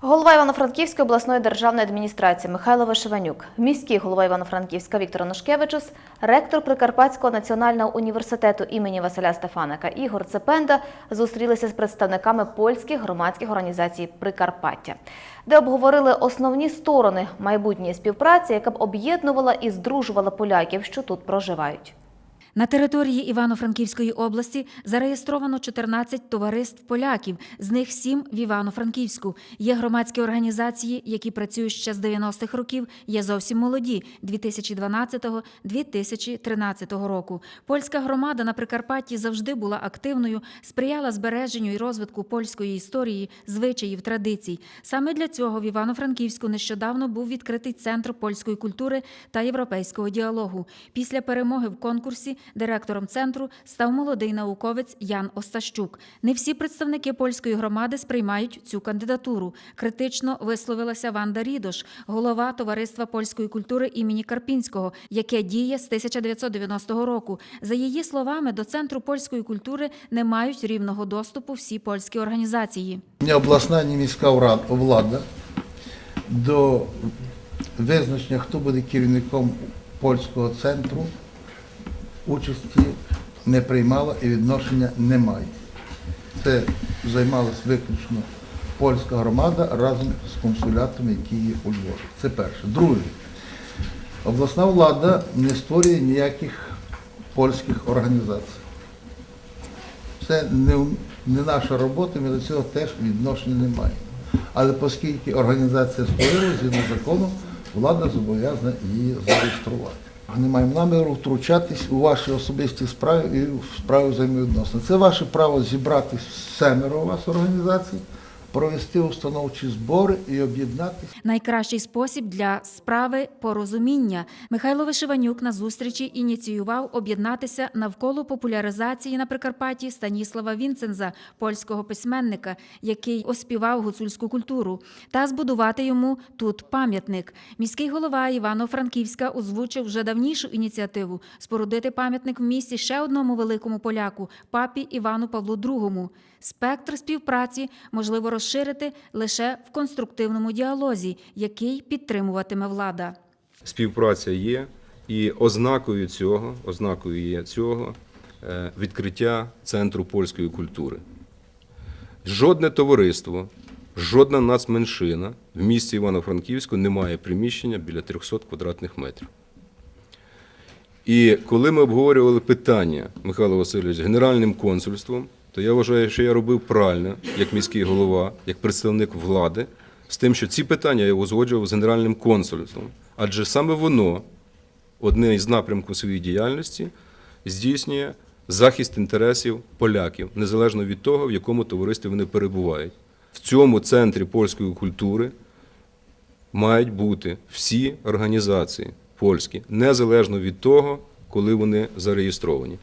Голова Івано-Франківської обласної державної адміністрації Михайло Вишиванюк, міський голова Івано-Франківська Віктор Анушкевичус, ректор Прикарпатського національного університету імені Василя Стефаника Ігор Цепенда зустрілися з представниками польських громадських організацій Прикарпаття, де обговорили основні сторони майбутньої співпраці, яка б об'єднувала і здружувала поляків, що тут проживають. На території Івано-Франківської області зареєстровано 14 товариств поляків, з них 7 в Івано-Франківську. Є громадські організації, які працюють ще з 90-х років, є зовсім молоді 2012-2013 року. Польська громада на Прикарпатті завжди була активною, сприяла збереженню і розвитку польської історії, звичаїв, традицій. Саме для цього в Івано-Франківську нещодавно був відкритий центр польської культури та європейського діалогу. Після перемоги в конкурсі директором центру став молодий науковець Ян Остащук. Не всі представники польської громади сприймають цю кандидатуру. Критично висловилася Ванда Рідош, голова товариства польської культури імені Карпінського, яке діє з 1990 року. За її словами, до центру польської культури не мають рівного доступу всі польські організації. Ні обласна, ні міська влада до визначення, хто буде керівником польського центру, участі не приймала і відношення не має. Це займалась виключно польська громада разом з консулятами, які є у Львові. Це перше. Друге, обласна влада не створює ніяких польських організацій. Це не, не наша робота, ми до цього теж відношення не маємо. Але оскільки організація створилася згідно закону, влада зобов'язана її зареєструвати. Не маємо наміру втручатись у ваші особисті справи і в справи взаємовідносин. Це ваше право зібрати семеро у вас організацій, провести установчі збори і об'єднатися. Найкращий спосіб для справи порозуміння. Михайло Вишиванюк на зустрічі ініціював об'єднатися навколо популяризації на Прикарпатті Станіслава Вінценза, польського письменника, який оспівав гуцульську культуру, та збудувати йому тут пам'ятник. Міський голова Івано-Франківська озвучив вже давнішу ініціативу спорудити пам'ятник в місті ще одному великому поляку папі Івану Павлу II. Спектр співпраці можливо розширити лише в конструктивному діалозі, який підтримуватиме влада. Співпраця є, і ознакою цього, ознакою є цього е, відкриття центру польської культури. Жодне товариство, жодна нацменшина в місті Івано-Франківську не має приміщення біля 300 квадратних метрів. І коли ми обговорювали питання, Михайло Васильович, з Генеральним консульством, то я вважаю, що я робив правильно, як міський голова, як представник влади, з тим, що ці питання я узгоджував з Генеральним консульством. Адже саме воно, одне із напрямків своєї діяльності, здійснює захист інтересів поляків, незалежно від того, в якому товаристві вони перебувають. В цьому центрі польської культури мають бути всі організації польські, незалежно від того, коли вони зареєстровані.